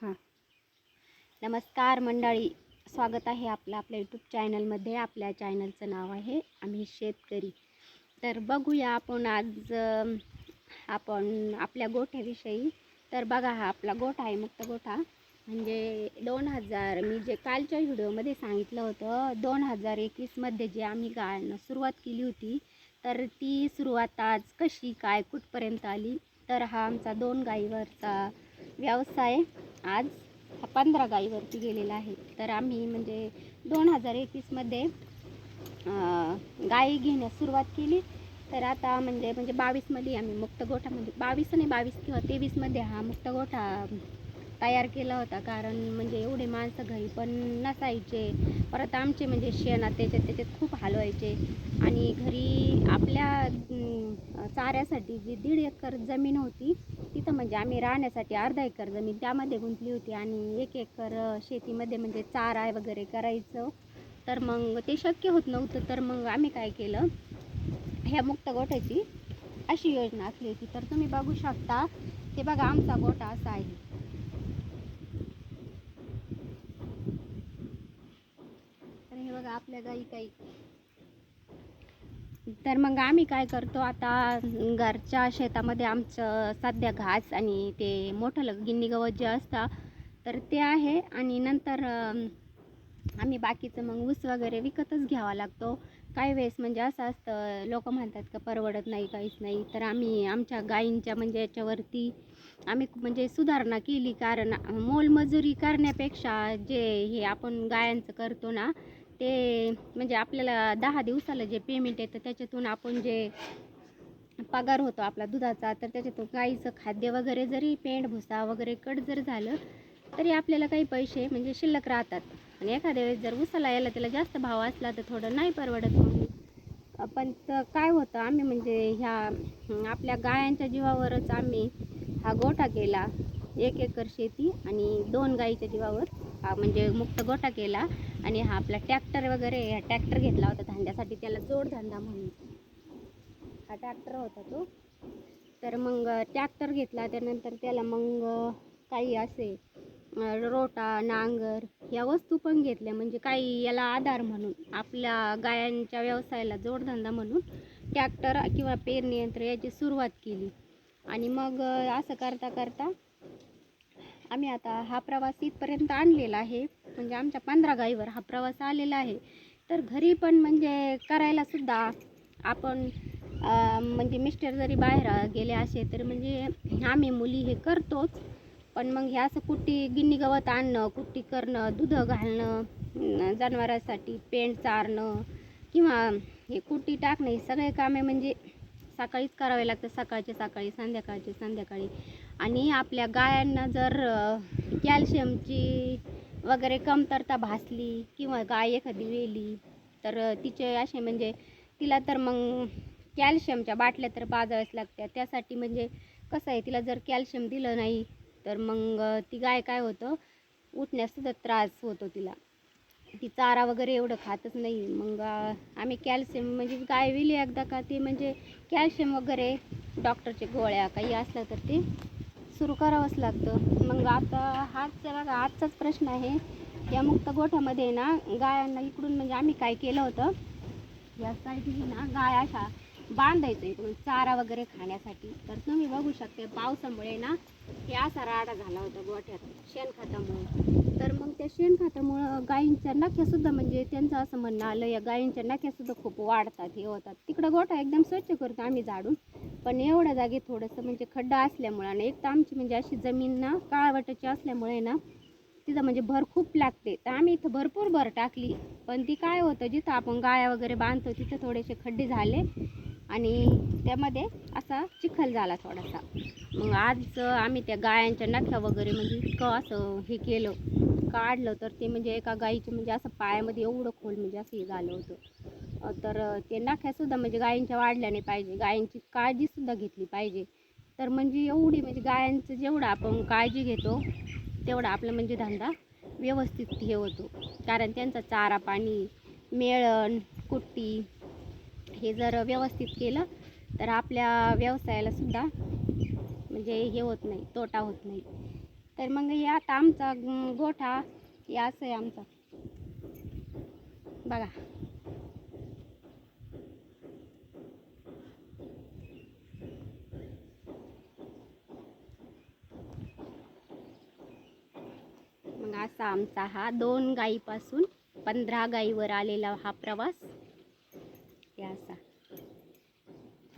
हां. नमस्कार मंडळी. स्वागत आहे आपलं आपल्या यूट्यूब चॅनलमध्ये आपल्या चॅनलचं नाव आहे आम्ही शेतकरी. तर बघूया आपण आज आपण आपल्या गोठ्याविषयी. तर बघा हा आपला गोठा आहे मुक्त गोठा. म्हणजे दोन हजार मी जे कालच्या व्हिडिओमध्ये सांगितलं होतं दोन हजार एकवीसमध्ये जे आम्ही गाळणं सुरुवात केली होती तर ती सुरुवात आज कशी काय कुठपर्यंत आली? तर हा आमचा दोन गाईवरचा व्यवसाय आज हा पंधरा गाईवरती गेलेला आहे. तर आम्ही म्हणजे दोन हजार एकवीसमध्ये गाई घेण्यास सुरुवात केली. तर आता म्हणजे म्हणजे बावीसमध्ये आम्ही मुक्त गोठा म्हणजे बावीस आणि बावीस किंवा तेवीसमध्ये हा मुक्त गोठा तयार केला होता. कारण म्हणजे एवढे माणसं घरी पण नसायचे. परत आमचे म्हणजे शेणात त्याच्यात त्याच्यात खूप हलवायचे. आणि घरी आपल्या चाऱ्यासाठी जी दीड एकर जमीन होती तिथं म्हणजे आम्ही राहण्यासाठी अर्धा एकर जमीन त्यामध्ये गुंतली होती. आणि एक एकर शेतीमध्ये म्हणजे चारा वगैरे करायचं. तर मग ते शक्य होत नव्हतं. तर मग आम्ही काय केलं ह्या मुक्त गोठ्याची अशी योजना आखली होती. तर तुम्ही बघू शकता ते बघा आमचा गोठा असा आहे तर हे बघा आपल्या गाई काही. तर मग आम्ही काय करतो आता घरच्या शेतामध्ये आमचं सध्या घास आणि ते मोठं गिन्नी गवत जे असतं तर ते आहे. आणि नंतर आम्ही बाकीचं मग ऊस वगैरे विकतच घ्यावा लागतो. काही वेळेस म्हणजे असं असतं लोक म्हणतात का परवडत नाही काहीच नाही. तर आम्ही आमच्या गायींच्या म्हणजे याच्यावरती आम्ही म्हणजे सुधारणा केली. कारण मोलमजुरी करण्यापेक्षा जे हे आपण गायांचं करतो ना ते म्हणजे आपल्याला दहा दिवसाला जे पेमेंट येतं त्याच्यातून आपण जे पगार होतो आपला दुधाचा तर त्याच्यातून गाईचं खाद्य वगैरे जरी पेंड भुसा वगैरे कट जर झालं तरी आपल्याला काही पैसे म्हणजे शिल्लक राहतात. आणि एखाद्या वेळेस जर उसाला यायला त्याला जास्त भाव असला तर थोडं नाही परवडत मग. पण तर काय होतं आम्ही म्हणजे ह्या आपल्या गायांच्या जीवावरच आम्ही हा गोठा केला. एक एकर शेती आणि दोन गाईच्या जीवावर हा म्हणजे मुक्त गोठा केला आणि हा आपला ट्रॅक्टर वगैरे हा ट्रॅक्टर घेतला होता धांड्यासाठी त्याला जोडधंदा म्हणून. हा ट्रॅक्टर होता तो. तर मग ट्रॅक्टर घेतला त्यानंतर त्याला मग काही असे रोटा नांगर या वस्तू पण घेतल्या. म्हणजे काही याला आधार म्हणून आपल्या गायांच्या व्यवसायाला जोडधंदा म्हणून ट्रॅक्टर किंवा पेरणी यंत्र याची सुरुवात केली. आणि मग असं करता करता आम्ही आता हा प्रवास इथपर्यंत आणलेला आहे. म्हणजे आमच्या पंधरा गाईवर हा प्रवास आलेला आहे. तर घरी पण म्हणजे करायला सुद्धा आपण म्हणजे मिस्टर जरी बाहेर गेले असे तर म्हणजे आम्ही मुली हे करतोच. पण मग हे असं कुट्टी गिन्नी गवत आणणं कुट्टी करणं दूध घालणं अं, जनावरांसाठी पेंट चारणं किंवा हे कुट्टी टाकणं हे सगळे कामे म्हणजे सकाळीच करावे लागतं सकाळचे सकाळी संध्याकाळचे संध्याकाळी. आणि आपल्या गायांना जर कॅल्शियमची वगैरे कमतरता भासली किंवा गाय एखादी वेली तर तिचे असे म्हणजे तिला तर मग कॅल्शियमच्या बाटल्या तर पाजाव्याच लागत्या. त्यासाठी म्हणजे कसं आहे तिला जर कॅल्शियम दिलं नाही तर मग ती गाय काय होतं उठण्यासुद्धा त्रास होतो तिला. ती चारा वगैरे एवढं खातच नाही. मग आम्ही कॅल्शियम म्हणजे गाय विली एकदा का ते म्हणजे कॅल्शियम वगैरे डॉक्टरचे गोळ्या काही असलं तर ते सुरू करावंच लागतं. मग आता हाच बघा आजचाच प्रश्न आहे. या मुक्त गोठ्यामध्ये ना गायांना इकडून म्हणजे आम्ही काय केलं होतं? या साईडनी ना गाय अशा बांधायचं इकडून चारा वगैरे खाण्यासाठी. तर तुम्ही बघू शकते पावसामुळे ना हे असा राडा झाला होता गोठ्यात शेणखतामुळे. तर मग त्या शेणखतामुळं गायींच्या नख्यासुद्धा म्हणजे त्यांचं असं म्हणणं आलं या गायींच्या नख्यासुद्धा खूप वाढतात हे होतात. तिकडं गोठा एकदम स्वच्छ करतो आम्ही झाडून. पण एवढ्या जागी थोडंसं म्हणजे खड्डा असल्यामुळं आणि एक तर आमची म्हणजे अशी जमीन ना काळवटाची असल्यामुळे ना तिथं म्हणजे भर खूप लागते. तर आम्ही इथं भरपूर भर टाकली. पण ती काय होतं जिथं आपण गाया वगैरे बांधतो तिथं थोडेसे खड्डे झाले. आणि त्यामध्ये असा चिखल झाला थोडासा. मग आज आम्ही त्या गायांच्या नख्या वगैरे म्हणजे इतकं असं हे केलं काढलं तर ते म्हणजे एका गाईचं म्हणजे असं पायामध्ये एवढं खोल म्हणजे असं हे झालं होतं. तर ते नख्यासुद्धा म्हणजे गायींच्या वाढल्या नाही पाहिजे गायींची काळजीसुद्धा घेतली पाहिजे. तर म्हणजे एवढी म्हणजे गायांचं जेवढं आपण काळजी घेतो तेवढा आपला म्हणजे धंदा व्यवस्थित हे होतो. कारण त्यांचा चारा पाणी मेळण कुट्टी हे जर व्यवस्थित केलं तर आपल्या व्यवसायाला सुद्धा म्हणजे हे होत नाही तोटा होत नाही. तर मग हे आता आमचा गोठा हे असं आहे आमचा. बघा. मग असा आमचा हा दोन गायीपासून पंधरा गायीवर आलेला हा प्रवास.